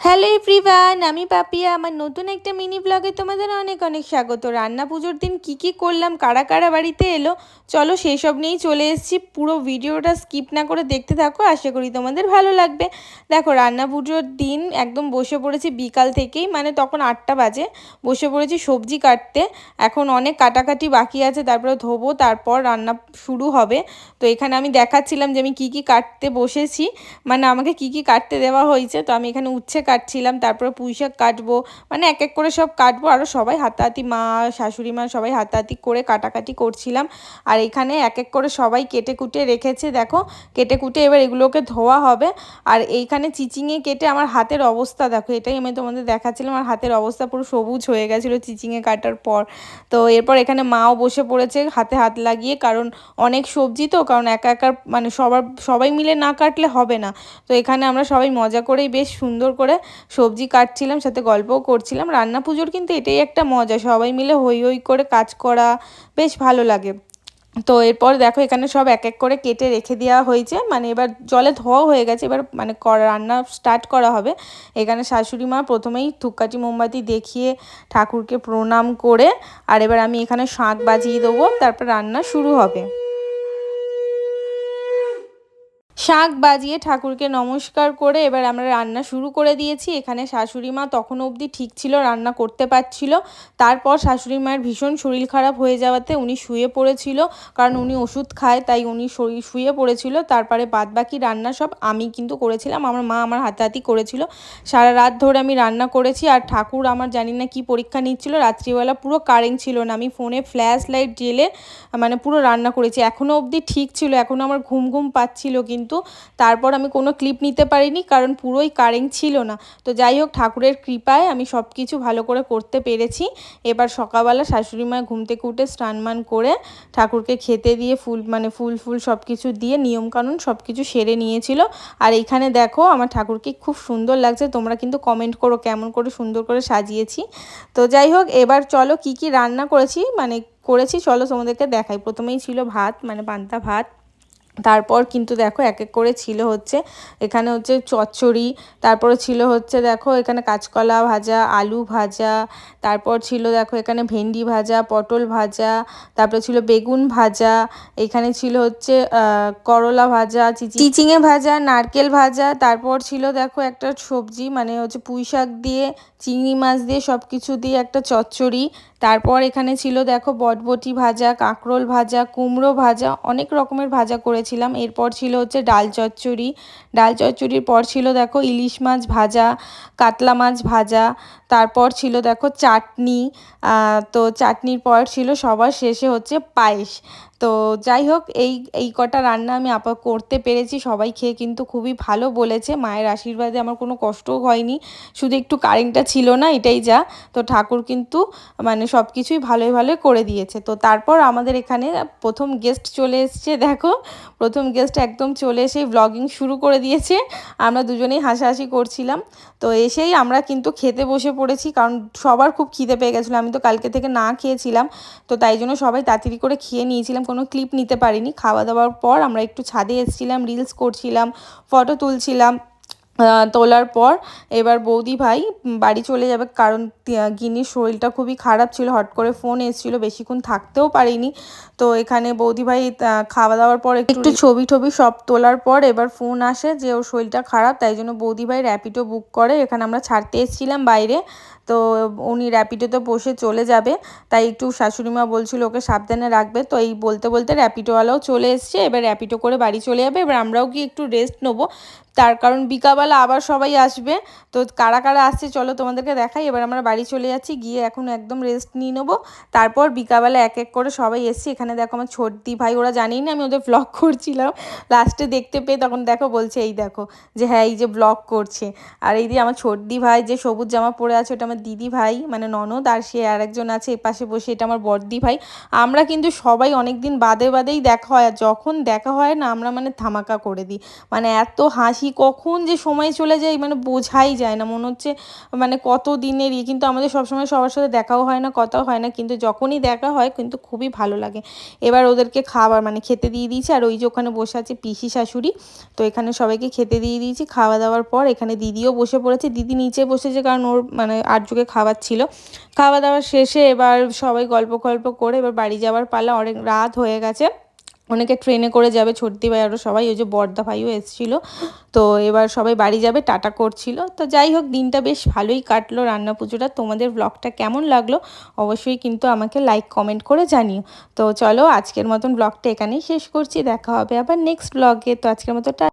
Hello everyone আমি পাপিয়া। আমার নতুন একটা মিনি ব্লগে তোমাদের অনেক অনেক স্বাগত। রান্না পুজোর দিন কি কি করলাম, কারা কারা বাড়িতে এলো, চলো সেই সব নিয়েই চলে এসেছি। পুরো ভিডিওটা স্কিপ না করে দেখতে থাকো, আশা করি তোমাদের ভালো লাগবে। দেখো, রান্না পুজোর দিন একদম বসে পড়েছি বিকাল থেকেই মানে তখন আটটা বাজে। বসে পড়েছি সবজি কাটতে। এখন অনেক কাটাকাটি বাকি আছে, তারপরে ধোবো, তারপর রান্না শুরু হবে। তো এখানে আমি দেখাচ্ছিলাম যে আমি কি কি কাটতে বসেছি। মানে আমাকে কি কি কাটতে দেওয়া হয়েছে, তো আমি এখানে উচ্ছে কাটছিলাম, তারপরে পুঁই শাক কাটবো মানে এক এক করে সব কাটবো আরও সবাই হাতাহাতি, মা, শাশুড়ি মা সবাই হাতাহাতি করে কাটাকাটি করছিলাম। আর এখানে এক এক করে সবাই কেটে কুটে রেখেছে, দেখো, কেটে কুটে এবার এগুলোকে ধোয়া হবে। আর এইখানে চিচিংয়ে কেটে আমার হাতের অবস্থা, দেখো, এটাই আমি তোমাদের দেখাচ্ছিলাম, আমার হাতের অবস্থা পুরো সবুজ হয়ে গেছিল চিচিংয়ে কাটার পর। তো এরপর এখানে মাও বসে পড়েছে, হাতে হাত লাগিয়ে, কারণ অনেক সবজি তো, কারণ একা একা মানে সবার, সবাই মিলে না কাটলে হবে না। তো এখানে আমরা সবাই মজা করেই বেশ সুন্দর করে সবজি কাটছিলাম, সাথে গল্পও করছিলাম। রান্না পুজোর কিন্তু এটাই একটা মজা, সবাই মিলে হই হই করে কাজ করা বেশ ভালো লাগে। তো এরপর দেখো এখানে সব এক এক করে কেটে রেখে দেওয়া হয়েছে। মানে এবার জলে ধোয়া হয়ে গেছে, এবার মানে রান্না স্টার্ট করা হবে। এখানে শাশুড়ি মা প্রথমেই ধূপকাঠি, মোমবাতি দেখিয়ে ঠাকুরকে প্রণাম করে, আর এবার আমি এখানে শাঁখ বাজিয়ে দেবো, তারপর রান্না শুরু হবে। শাঁখ বাজিয়ে ঠাকুরকে নমস্কার করে এবার আমরা রান্না শুরু করে দিয়েছি। এখানে শাশুড়ি মা তখন অবধি ঠিক ছিল, রান্না করতে পারছিল। তারপর শাশুড়ি মায়ের ভীষণ শরীর খারাপ হয়ে যাওয়াতে উনি শুয়ে পড়েছিল। কারণ উনি ওষুধ খায়, তাই উনি শরীর শুয়ে পড়েছিল। তারপরে বাদবাকি রান্না সব আমি কিন্তু করেছিলাম। আমার মা আমার হাতাহাতি করেছিল। সারা রাত ধরে আমি রান্না করেছি। আর ঠাকুর আমার জানি না কি পরীক্ষা নিচ্ছিল। রাত্রিবেলা পুরো কারেন্ট ছিল না। আমি ফোনে ফ্ল্যাশ লাইট জেলে মানে পুরো রান্না করেছি। এখনও অবধি ঠিক ছিল। এখনও আমার ঘুম ঘুম পাচ্ছিল কিন্তু কিন্তু তারপর আমি কোনো ক্লিপ নিতে পারিনি, কারণ পুরোই কারেন্ট ছিল না। তো যাই হোক, ঠাকুরের কৃপায় আমি সব কিছু ভালো করে করতে পেরেছি। এবার সকালবেলা শাশুড়ি মায় ঘুম থেকে উঠে স্নানমান করে ঠাকুরকে খেতে দিয়ে ফুল মানে ফুল ফুল সব কিছু দিয়ে নিয়মকানুন সব কিছু সেরে নিয়েছিল। আর এইখানে দেখো, আমার ঠাকুরকে খুব সুন্দর লাগছে। তোমরা কিন্তু কমেন্ট করো কেমন করে সুন্দর করে সাজিয়েছি। তো যাই হোক, এবার চলো কি কি রান্না করেছি মানে করেছি, চলো তোমাদেরকে দেখাই। প্রথমেই ছিল ভাত মানে পান্তা ভাত। তারপর কিন্তু দেখো এক এক করে ছিল হচ্ছে, এখানে হচ্ছে চচ্চড়ি, তারপরে ছিল হচ্ছে দেখো এখানে কাঁচকলা ভাজা, আলু ভাজা, তারপর ছিল দেখো এখানে ভেন্ডি ভাজা, পটল ভাজা, তারপরে ছিল বেগুন ভাজা, এখানে ছিল হচ্ছে করলা ভাজা চিচিঙে ভাজা, নারকেল ভাজা, তারপর ছিল দেখো একটা সবজি মানে হচ্ছে পুঁই শাক দিয়ে, চিংড়ি মাছ দিয়ে সব কিছু দিয়ে একটা চচ্চড়ি, তারপর এখানে ছিল দেখো বটবটি ভাজা, কাঁকরোল ভাজা, কুমড়ো ভাজা, অনেক রকমের ভাজা করেছিলাম। এরপর ছিল হচ্ছে ডাল চচ্চড়ি। ডাল চচ্চড়ির পর ছিল দেখো ইলিশ মাছ ভাজা, কাতলা মাছ ভাজা তারপর ছিল দেখো চাটনি তো চাটনির পর ছিল সবার শেষে হচ্ছে পায়েস। তো যাই হোক, এই এই কটা রান্না আমি আপা করতে পেরেছি, সবাই খেয়ে কিন্তু খুবই ভালো বলেছে, মায়ের আশীর্বাদে আমার কোনো কষ্টও হয়নি, শুধু একটু কারেন্টটা ছিল না, এটাই যা। তো ঠাকুর কিন্তু মানে সব কিছুই ভালোই ভালোই করে দিয়েছে। তো তারপর আমাদের এখানে প্রথম গেস্ট চলে এসছে, দেখো, প্রথম গেস্ট একদম চলে এসে ব্লগিং শুরু করে দিয়েছে। আমরা দুজনেই হাসাহাসি করছিলাম। তো এসেই আমরা কিন্তু খেতে বসে পড়েছি, কারণ সবার খুব খিদে পেয়ে গেছিল। আমি তো কালকে থেকে না খেয়েছিলাম, তো তাই জন্য সবাই তাড়াতাড়ি করে খেয়ে নিয়েছিলাম। কোনো ক্লিপ নিতে পারিনি। খাওয়া দাওয়ার পর আমরা একটু ছাদে এসেছিলাম রিলস করছিলাম ফটো তুলছিলাম। তোলার পর এবার বৌদি ভাই বাড়ি চলে যাবে, কারণ গিনির শরীরটা খুবই খারাপ ছিল, হট করে ফোন এসেছিল, বেশিক্ষণ থাকতেও পারিনি। তো এখানে বৌদি ভাই খাওয়া দাওয়ার পর একটু ছবি টবি সব তোলার পর এবার ফোন আসে যে ওর শরীরটা খারাপ, তাই জন্য বৌদি ভাই র্যাপিডো বুক করে। এখানে আমরা ছাড়তে এসেছিলাম বাইরে। তো উনি র্যাপিডোতে বসে চলে যাবে। তাই একটু শাশুড়ি মা বলছিল ওকে সাবধানে রাখবে। তো এই বলতে বলতে র্যাপিডোওয়ালাও চলে এসছে। এবার র্যাপিডো করে বাড়ি চলে যাবে। এবার আমরাও কি একটু রেস্ট নেব। তার কারণ বিকালবেলা আবার সবাই আসবে। তো কারা কারা আসছে চলো তোমাদেরকে দেখাই। এবার আমরা বাড়ি চলে যাচ্ছি। গিয়ে এখন একদম রেস্ট নিয়ে নেব। তারপর বিকালবেলা এক এক করে সবাই এসছি। এখানে দেখো আমার ছোটদি ভাই, ওরা জানেই না আমি ওদের ব্লগ করছিলাম। লাস্টে দেখতে পেয়ে তখন দেখো বলছে, এই দেখো যে হ্যাঁ এই যে ব্লগ করছে। আর এই দিয়ে আমার ছোটদি ভাই যে সবুজ জামা পরে আছে, ওটা আমার দিদি ভাই মানে ননদ আর সে আরেকজন আছে এপাশে বসে, এটা আমার বড়দি ভাই আমরা কিন্তু সবাই অনেক দিন বাদে বাদেই দেখা হয় আর যখন দেখা হয় না, আমরা মানে ধামাকা করে দিই। মানে এত হাসি, কখন যে সময় চলে যায় মানে বোঝাই যায় না। মনে হচ্ছে মানে কত দিনের দিনেরই কিন্তু আমাদের সবসময় সবার সাথে দেখাও হয় না, কথাও হয় না, কিন্তু যখনই দেখা হয় কিন্তু খুবই ভালো লাগে। এবার ওদেরকে খাবার মানে খেতে দিয়ে দিয়েছি, আর ওই যে ওখানে বসে আছে পিসি শাশুড়ি, তো এখানে সবাইকে খেতে দিয়ে দিয়েছি। খাওয়া দাওয়ার পর এখানে দিদিও বসে পড়েছে। দিদি নিচে বসেছে কারণ ওর মানে আর্যকে খাবার ছিল খাওয়া দাওয়া শেষে এবার সবাই গল্প গল্প করে এবার বাড়ি যাওয়ার পালা অনেক রাত হয়ে গেছে। অনেকে ট্রেনে করে যাবে, ছর্দি ভাই আরও সবাই, ওই যে বর্দা ভাইও এসেছিল। তো এবার সবাই বাড়ি যাবে, টাটা করছিল। তো যাই হোক, দিনটা বেশ ভালোই কাটলো রান্না পুজোটা। তোমাদের ব্লগটা কেমন লাগল অবশ্যই কিন্তু আমাকে লাইক কমেন্ট করে জানিও। তো চলো, আজকের মতন ব্লগটা এখানেই শেষ করছি। দেখা হবে আবার নেক্সট ব্লগে তো আজকের মতো